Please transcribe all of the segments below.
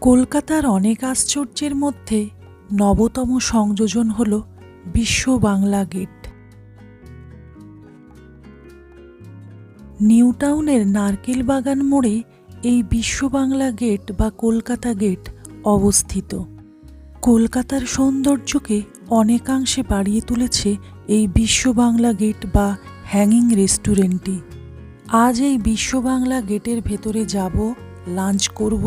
কলকাতার অনেক আশ্চর্যের মধ্যে নবতম সংযোজন হল বিশ্ব বাংলা গেট। নিউ টাউনের নারকেল বাগান মোড়ে এই বিশ্ব বাংলা গেট বা কলকাতা গেট অবস্থিত। কলকাতার সৌন্দর্যকে অনেকাংশে বাড়িয়ে তুলেছে এই বিশ্ব বাংলা গেট বা হ্যাঙ্গিং রেস্টুরেন্টটি। আজ এই বিশ্ব বাংলা গেটের ভেতরে যাব, লাঞ্চ করব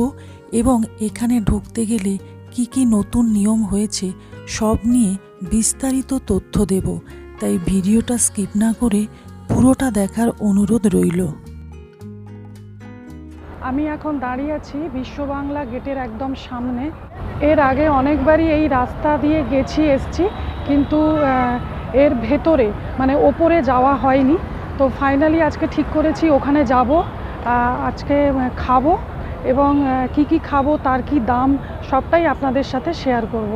এবং এখানে ঢুকতে গেলে কি কি নতুন নিয়ম হয়েছে সব নিয়ে বিস্তারিত তথ্য দেব। তাই ভিডিওটা স্কিপ না করে পুরোটা দেখার অনুরোধ রইল। আমি এখন দাঁড়িয়ে আছি বিশ্ব বাংলা গেটের একদম সামনে। এর আগে অনেকবারই এই রাস্তা দিয়ে গেছি, এসছি, কিন্তু এর ভেতরে মানে ওপরে যাওয়া হয়নি। তো ফাইনালি আজকে ঠিক করেছি ওখানে যাব আজকে খাব এবং কি কি খাব তার কি দাম সবটাই আপনাদের সাথে শেয়ার করব।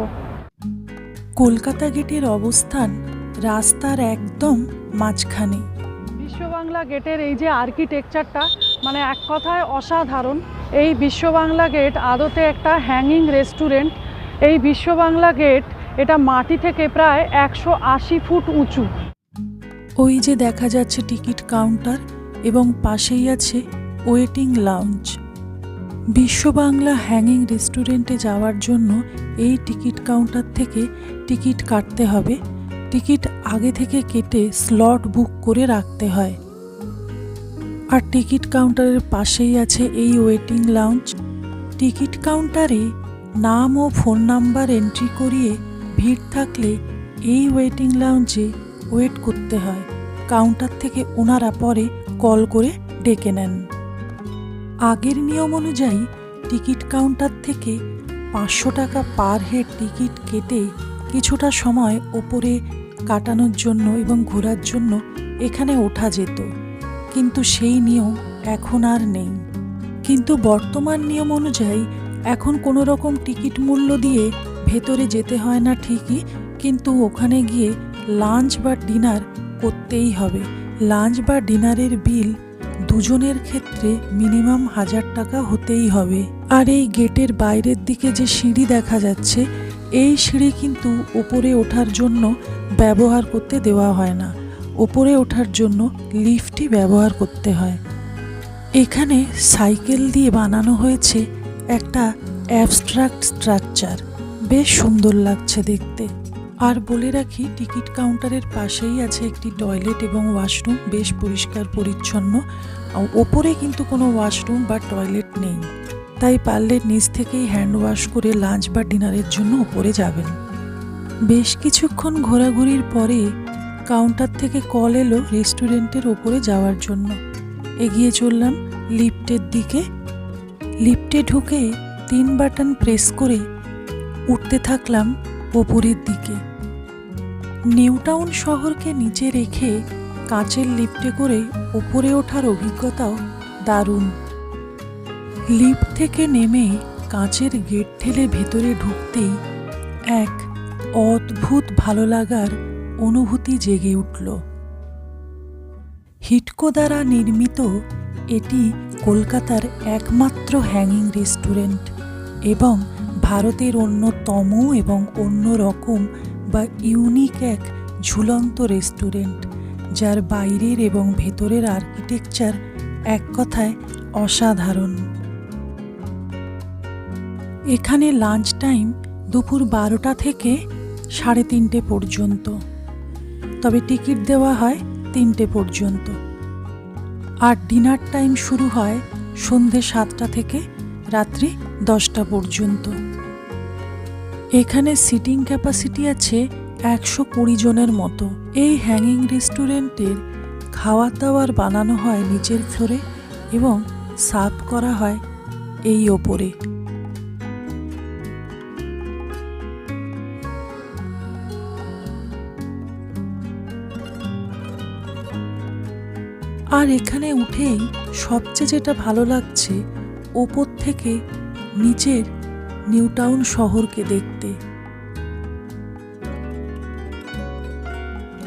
কলকাতা গেটের অবস্থান রাস্তার একদম মাঝখানে। বিশ্ব বাংলা গেটের এই যে আর্কিটেকচারটা মানে এক কথায় অসাধারণ। এই বিশ্ব বাংলা গেট আদতে একটা হ্যাঙ্গিং রেস্টুরেন্ট এই বিশ্ব বাংলা গেট এটা মাটি থেকে প্রায় একশো আশি ফুট উঁচু। ওই যে দেখা যাচ্ছে টিকিট কাউন্টার এবং পাশেই আছে ওয়েটিং লাউঞ্জ। বিশ্ব বাংলা হ্যাঙ্গিং রেস্টুরেন্টে যাওয়ার জন্য এই টিকিট কাউন্টার থেকে টিকিট কাটতে হবে। টিকিট আগে থেকে কেটে স্লট বুক করে রাখতে হয়। আর টিকিট কাউন্টারের পাশেই আছে এই ওয়েটিং লাউঞ্জ। টিকিট কাউন্টারে নাম ও ফোন নাম্বার এন্ট্রি করিয়ে ভিড় থাকলে এই ওয়েটিং লাউঞ্জে ওয়েট করতে হয়। কাউন্টার থেকে ওনারা পরে কল করে ডেকে নেন। আগের নিয়ম অনুযায়ী টিকিট কাউন্টার থেকে পাঁচশো টাকা পার হেড টিকিট কেটে কিছুটা সময় ওপরে কাটানোর জন্য এবং ঘোরার জন্য এখানে ওঠা যেত। কিন্তু সেই নিয়ম এখন আর নেই। কিন্তু বর্তমান নিয়ম অনুযায়ী এখন কোনো রকম টিকিট মূল্য দিয়ে ভেতরে যেতে হয় না ঠিকই, কিন্তু ওখানে গিয়ে লাঞ্চ বা ডিনার করতেই হবে। লাঞ্চ বা ডিনারের বিল দুজনের ক্ষেত্রে মিনিমাম হাজার টাকা হতেই হবে। আর এই গেটের বাইরের দিকে যে সিঁড়ি দেখা যাচ্ছে, এই সিঁড়ি কিন্তু ওপরে ওঠার জন্য ব্যবহার করতে দেওয়া হয় না। ওপরে ওঠার জন্য লিফটই ব্যবহার করতে হয়। এখানে সাইকেল দিয়ে বানানো হয়েছে একটা অ্যাবস্ট্রাক্ট স্ট্রাকচার। বেশ সুন্দর লাগছে দেখতে। আর বলে রাখি, টিকিট কাউন্টারের পাশেই আছে একটি টয়লেট এবং ওয়াশরুম, বেশ পরিষ্কার, পরিচ্ছন্ন। ওপরে কিন্তু কোনো ওয়াশরুম বা টয়লেট নেই। তাই পারলে নিচ থেকেই হ্যান্ড ওয়াশ করে লাঞ্চ বা ডিনারের জন্য ওপরে যাবেন। বেশ কিছুক্ষণ ঘোরাঘুরির পরে কাউন্টার থেকে কল এলো রেস্টুরেন্টের ওপরে যাওয়ার জন্য। এগিয়ে চললাম লিফটের দিকে। লিফটে ঢুকে তিন বাটন প্রেস করে উঠতে থাকলাম ওপরের দিকে। নিউটাউন শহরকে নিচে রেখে কাঁচের লিফটে করে ওপরে ওঠার অভিজ্ঞতাও দারুণ। লিফট থেকে নেমে কাঁচের গেট ঠেলে ভেতরে ঢুকতেই এক অদ্ভুত ভালো লাগার অনুভূতি জেগে উঠল। হিটকো দ্বারা নির্মিত এটি কলকাতার একমাত্র হ্যাঙ্গিং রেস্টুরেন্ট এবং ভারতের অন্যতম এবং অন্য রকম বা ইউনিক এক ঝুলন্ত রেস্টুরেন্ট যার বাইরের এবং ভেতরের আর্কিটেকচার এক কথায় অসাধারণ। এখানে লাঞ্চ টাইম দুপুর বারোটা থেকে সাড়ে তিনটে পর্যন্ত। তবে টিকিট দেওয়া হয় তিনটে পর্যন্ত। আর ডিনার টাইম শুরু হয় সন্ধে সাতটা থেকে রাত্রি দশটা পর্যন্ত। এখানে সিটিং ক্যাপাসিটি আছে একশো কুড়ি জনের মতো। এই হ্যাঙ্গিং রেস্টুরেন্টের খাওয়ার দাওয়ার বানানো হয় নিচের ফ্লোরে এবং সার্ভ করা হয় এই ওপরে। আর এখানে উঠেই সবচেয়ে যেটা ভালো লাগছে, ওপর থেকে নিচের নিউটাউন শহরকে দেখতে।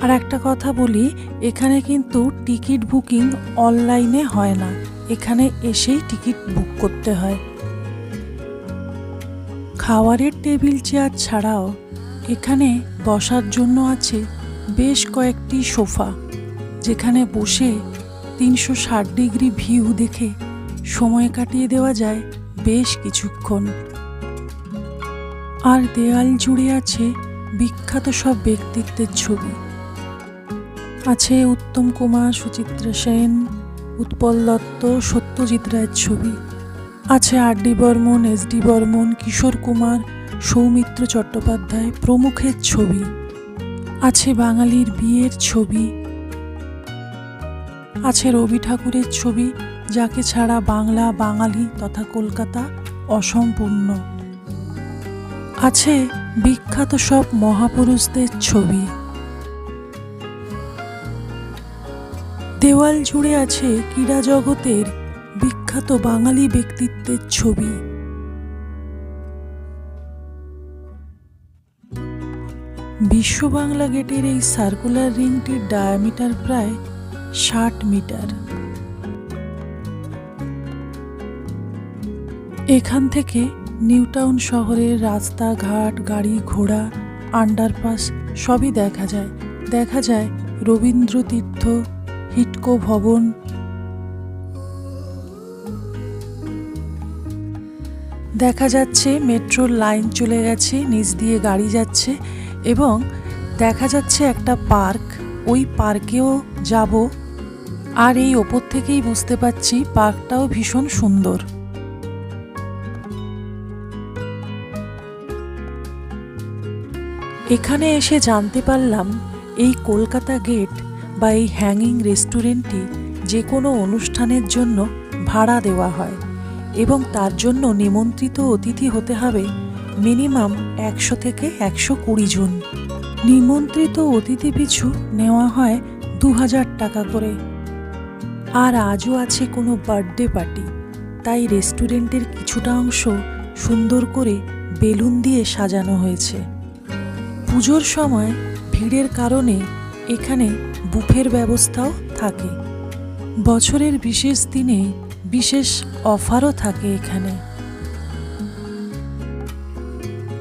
আর একটা কথা বলি, এখানে কিন্তু টিকিট বুকিং অনলাইনে হয় না। এখানে এসেই টিকিট বুক করতে হয়। খাওয়ারের টেবিল চেয়ার ছাড়াও এখানে বসার জন্য আছে বেশ কয়েকটি সোফা, যেখানে বসে তিনশো ষাট ডিগ্রি ভিউ দেখে সময় কাটিয়ে দেওয়া যায় বেশ কিছুক্ষণ। আর দেয়াল জুড়ে আছে বিখ্যাত সব ব্যক্তিত্বের ছবি। আছে উত্তম কুমার সুচিত্রা সেন, উৎপল দত্ত, সত্যজিৎ রায়ের ছবি। আছে R D Burman, S D Burman, Kishore Kumar, Soumitra Chattopadhyay প্রমুখের ছবি। আছে বাঙালির বিয়ের ছবি। আছে রবি ঠাকুরের ছবি, যাকে ছাড়া বাংলা, বাঙালি তথা কলকাতা অসম্পূর্ণ। আছে বিখ্যাত সব মহাপুরুষদের ছবি। দেওয়াল জুড়ে আছে ক্রীড়া জগতের বিখ্যাত বাঙালি ব্যক্তিত্বের ছবি। বিশ্ব বাংলা গেটের এই সার্কুলার রিংটির ডায়ামিটার প্রায় ষাট মিটার। এখান থেকে নিউটাউন শহরের রাস্তাঘাট, গাড়ি ঘোড়া, আন্ডারপাস সবই দেখা যায়। দেখা যায় রবীন্দ্র তীর্থ হিটকো ভবন। দেখা যাচ্ছে মেট্রোর লাইন চলে গেছে, নিচ দিয়ে গাড়ি যাচ্ছে এবং দেখা যাচ্ছে একটা পার্ক। ওই পার্কেও যাব। আর এই ওপর থেকেই বুঝতে পারছি পার্কটাও ভীষণ সুন্দর। এখানে এসে জানতে পারলাম এই কলকাতা গেট বা এই হ্যাঙ্গিং রেস্টুরেন্টটি যে কোনো অনুষ্ঠানের জন্য ভাড়া দেওয়া হয় এবং তার জন্য নিমন্ত্রিত অতিথি হতে হবে মিনিমাম একশো থেকে একশো কুড়ি জন। নিমন্ত্রিত অতিথি পিছু নেওয়া হয় দু হাজার টাকা করে। আর আজও আছে কোনো বার্থডে পার্টি, তাই রেস্টুরেন্টের কিছুটা অংশ সুন্দর করে বেলুন দিয়ে সাজানো হয়েছে। পুজোর সময় ভিড়ের কারণে এখানে বুফের ব্যবস্থাও থাকে। বছরের বিশেষ দিনে বিশেষ অফারও থাকে এখানে।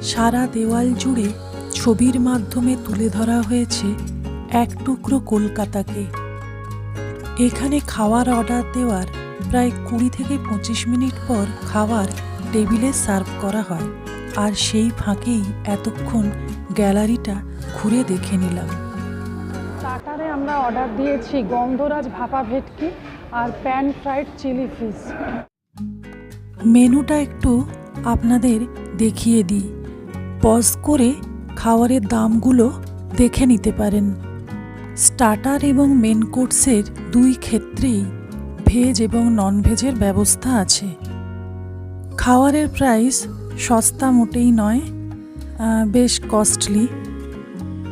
সারা দেওয়াল জুড়ে ছবির মাধ্যমে তুলে ধরা হয়েছে এক টুকরো কলকাতাকে। এখানে খাওয়ার অর্ডার দেওয়ার প্রায় কুড়ি থেকে পঁচিশ মিনিট পর খাবার টেবিলে সার্ভ করা হয়। আর সেই ফাঁকেই এতক্ষণ গ্যালারিটা ঘুরে দেখে নিলাম। স্টার্টারে আমরা অর্ডার দিয়েছি গন্ধরাজ ভাপা ভেটকি আর প্যান ফ্রাইড চিলি ফিশ। মেনুটা একটু আপনাদের দেখিয়ে দিই। পজ করে খাবারের দামগুলো দেখে নিতে পারেন। স্টার্টার এবং মেন কোর্সের দুই ক্ষেত্রেই ভেজ এবং নন ভেজের ব্যবস্থা আছে। খাওয়ারের প্রাইস সস্তা মোটেই নয় বেশ কস্টলি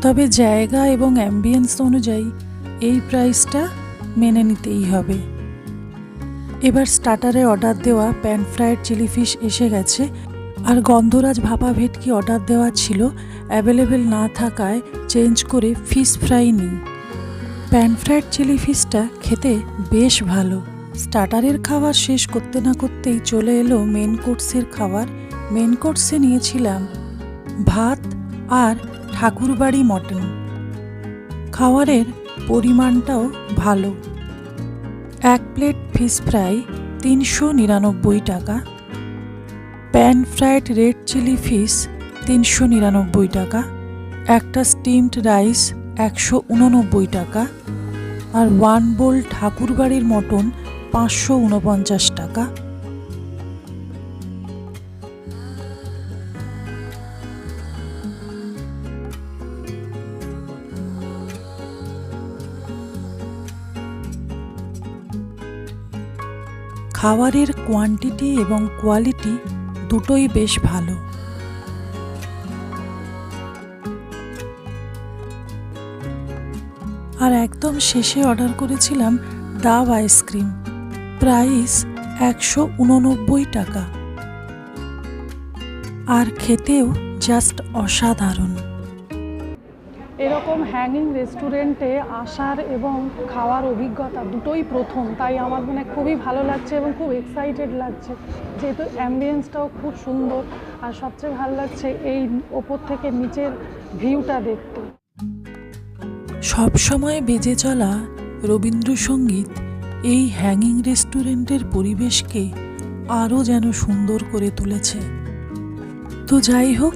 তবে জায়গা এবং অ্যাম্বিয়েন্স অনুযায়ী এই প্রাইসটা মেনে নিতেই হবে। এবার স্টার্টারে অর্ডার দেওয়া প্যান ফ্রাইড চিলি ফিশ এসে গেছে। আর গন্ধরাজ ভাপা ভেটকি অর্ডার দেওয়া ছিল অ্যাভেলেবেল না থাকায় চেঞ্জ করে ফিশ ফ্রাই নিই প্যান ফ্রাইড চিলি ফিশটা খেতে বেশ ভালো। স্টার্টারের খাবার শেষ করতে না করতেই চলে এলো মেন কোর্সের খাবার। মেন কোর্সে নিয়েছিলাম ভাত আর ঠাকুরবাড়ি মটন। খাওয়ারের পরিমাণটাও ভালো। এক প্লেট ফিশ ফ্রাই তিনশো নিরানব্বই টাকা। Pan fried red chilli fish তিনশো নিরানব্বই টাকা। একটা স্টিমড রাইস একশো উননব্বই টাকা। আর ওয়ান বোল ঠাকুরবাড়ির মটন পাঁচশো উনপঞ্চাশ টাকা। খাবারের কোয়ান্টিটি এবং কোয়ালিটি দুটোই বেশ ভালো। আর একদম শেষে অর্ডার করেছিলাম ডাব আইসক্রিম প্রাইস একশো উননব্বই টাকা। আর খেতেও জাস্ট অসাধারণ। এরকম হ্যাঙ্গিং রেস্টুরেন্টে আসার এবং খাওয়ার অভিজ্ঞতা দুটোই প্রথম। তাই আমার মানে খুবই ভালো লাগছে এবং খুব এক্সাইটেড লাগছে। যেহেতু অ্যাম্বিয়েন্সটাও খুব সুন্দর, আর সবচেয়ে ভালো লাগছে এই ওপর থেকে নিচের ভিউটা দেখতে। সবসময় বেজে চলা রবীন্দ্রসঙ্গীত এই হ্যাঙ্গিং রেস্টুরেন্টের পরিবেশকে আরও যেন সুন্দর করে তুলেছে। তো যাই হোক,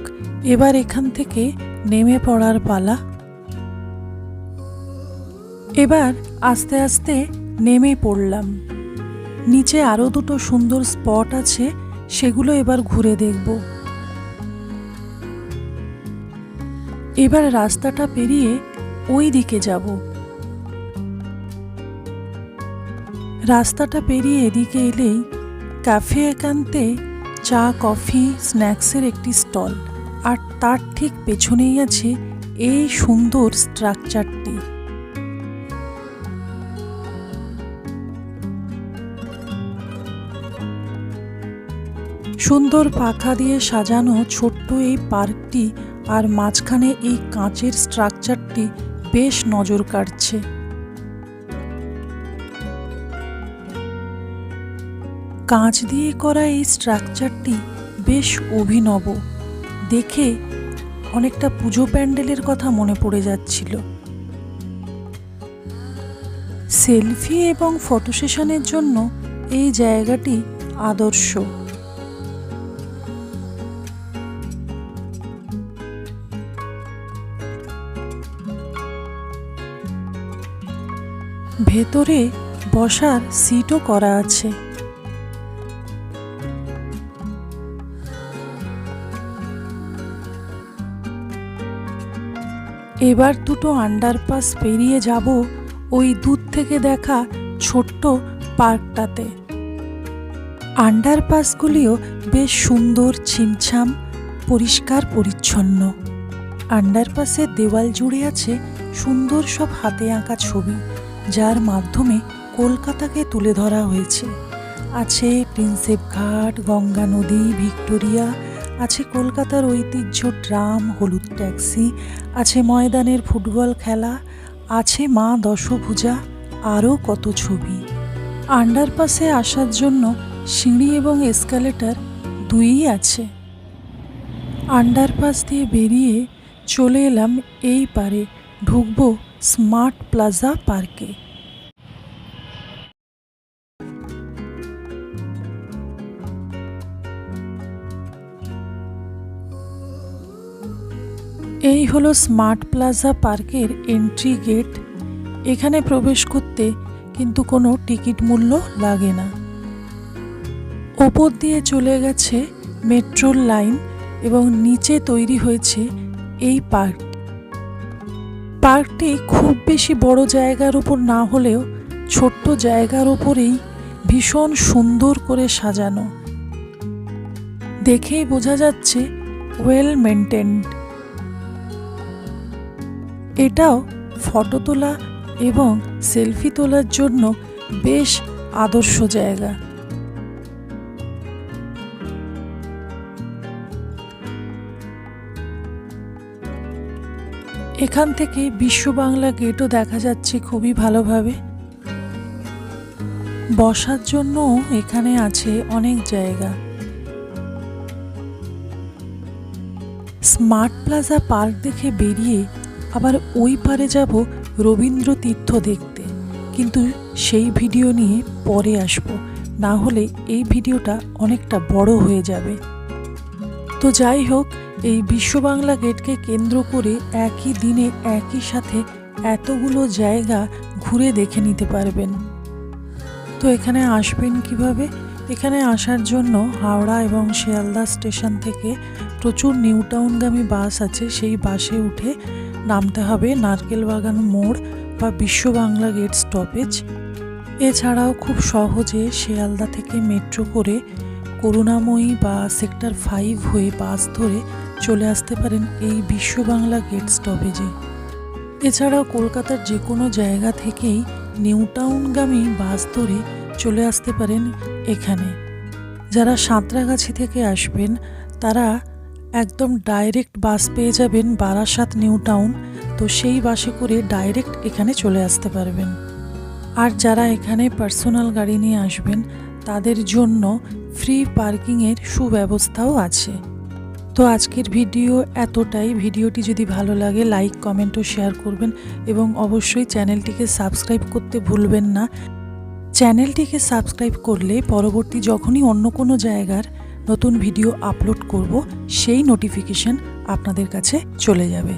এবার এখান থেকে নেমে পড়ার পালা। এবার আস্তে আস্তে নেমে পড়লাম। নিচে আরও দুটো সুন্দর স্পট আছে, সেগুলো এবার ঘুরে দেখব। এবার রাস্তাটা পেরিয়ে ওই দিকে যাব। রাস্তাটা পেরিয়ে এদিকে এলেই ক্যাফে একান্তে চা, কফি, স্ন্যাক্সের একটি স্টল, আর তার ঠিক পেছনেই আছে এই সুন্দর স্ট্রাকচারটি। সুন্দর পাখা দিয়ে সাজানো ছোট্ট এই পার্কটি আর মাঝখানে এই কাঁচের স্ট্রাকচারটি বেশ নজর কাটছে কাঁচ দিয়ে করা এই স্ট্রাকচারটি বেশ অভিনব। দেখে অনেকটা পুজো প্যান্ডেলের কথা মনে পড়ে যাচ্ছিল। সেলফি এবং ফটো সেশনের জন্য এই জায়গাটি আদর্শ। ভেতরে বসার সিটও করা আছে। এবার দুটো আন্ডারপাস পেরিয়ে যাব ওই দূর থেকে দেখা ছোট্ট পার্কটাতে। আন্ডারপাসগুলিও বেশ সুন্দর, ছিমছাম, পরিষ্কার, পরিচ্ছন্ন। আন্ডারপাসের দেওয়াল জুড়ে আছে সুন্দর সব হাতে আঁকা ছবি। যার মাধ্যমে কলকাতাকে তুলে ধরা হয়েছে। আছে প্রিন্সেপ ঘাট, গঙ্গা নদী, ভিক্টোরিয়া, আছে কলকাতার ঐতিহ্য ট্রাম, হলুদ ট্যাক্সি, আছে ময়দানের ফুটবল খেলা, আছে মা দশভুজা, আরও কত ছবি। আন্ডারপাসে আসার জন্য সিঁড়ি এবং এসকালেটার দুইই আছে। আন্ডারপাস দিয়ে বেরিয়ে চলে এলাম এই পারে। ঢুকবো স্মার্ট প্লাজা পার্কে। এই হলো স্মার্ট প্লাজা পার্কের এন্ট্রি গেট। এখানে প্রবেশ করতে কিন্তু কোনো টিকিট মূল্য লাগে না। ওপর দিয়ে চলে গেছে মেট্রোর লাইন এবং নিচে তৈরি হয়েছে এই পার্ক। পার্কটি খুব বেশি বড় জায়গার উপর না হলেও ছোট্ট জায়গার ওপরেই ভীষণ সুন্দর করে সাজানো। দেখেই বোঝা যাচ্ছে ওয়েল মেনটেন্ড এটাও ফটো তোলা এবং সেলফি তোলার জন্য বেশ আদর্শ জায়গা। এখান থেকে বিশ্ব বাংলা গেটও দেখা যাচ্ছে খুবই ভালোভাবে। বসার জন্য এখানে আছে অনেক জায়গা। স্মার্ট প্লাজা পার্ক দেখে বেরিয়ে আবার ওই পারে যাব রবীন্দ্র তীর্থ দেখতে। কিন্তু সেই ভিডিও নিয়ে পরে আসব। না হলে এই ভিডিওটা অনেকটা বড় হয়ে যাবে। তো যাই হোক এই বিশ্ব বাংলা গেটকে কেন্দ্র করে একই দিনে একই সাথে এতগুলো জায়গা ঘুরে দেখে নিতে পারবেন। তো এখানে আসবেন কীভাবে? এখানে আসার জন্য হাওড়া এবং শিয়ালদা স্টেশন থেকে প্রচুর নিউ টাউনগামী বাস আছে। সেই বাসে উঠে নামতে হবে নারকেল বাগান মোড় বা বিশ্ব বাংলা গেট স্টপেজ। এছাড়াও খুব সহজে শিয়ালদা থেকে মেট্রো করে করুণাময়ী বা সেক্টর ফাইভ হয়ে বাস ধরে চলে আসতে পারেন এই বিশ্ব বাংলা গেট স্টপেজে। এছাড়াও কলকাতার যে কোনো জায়গা থেকেই নিউ টাউনগামী বাস ধরে চলে আসতে পারেন এখানে। যারা সাঁতরাগাছি থেকে আসবেন, তারা একদম ডাইরেক্ট বাস পেয়ে যাবেন বারাসাত নিউ টাউন, তো সেই বাসে করে ডাইরেক্ট এখানে চলে আসতে পারবেন। আর যারা এখানে পার্সোনাল গাড়ি নিয়ে আসবেন, তাদের জন্য ফ্রি পার্কিংয়ের সুব্যবস্থাও আছে। তো আজকের ভিডিও এতটাই। ভিডিওটি যদি ভালো লাগে লাইক কমেন্ট ও শেয়ার করবেন এবং অবশ্যই চ্যানেলটিকে সাবস্ক্রাইব করতে ভুলবেন না। চ্যানেলটিকে সাবস্ক্রাইব করলে পরবর্তী যখনই অন্য কোনো জায়গার নতুন ভিডিও আপলোড করব, সেই নোটিফিকেশন আপনাদের কাছে চলে যাবে।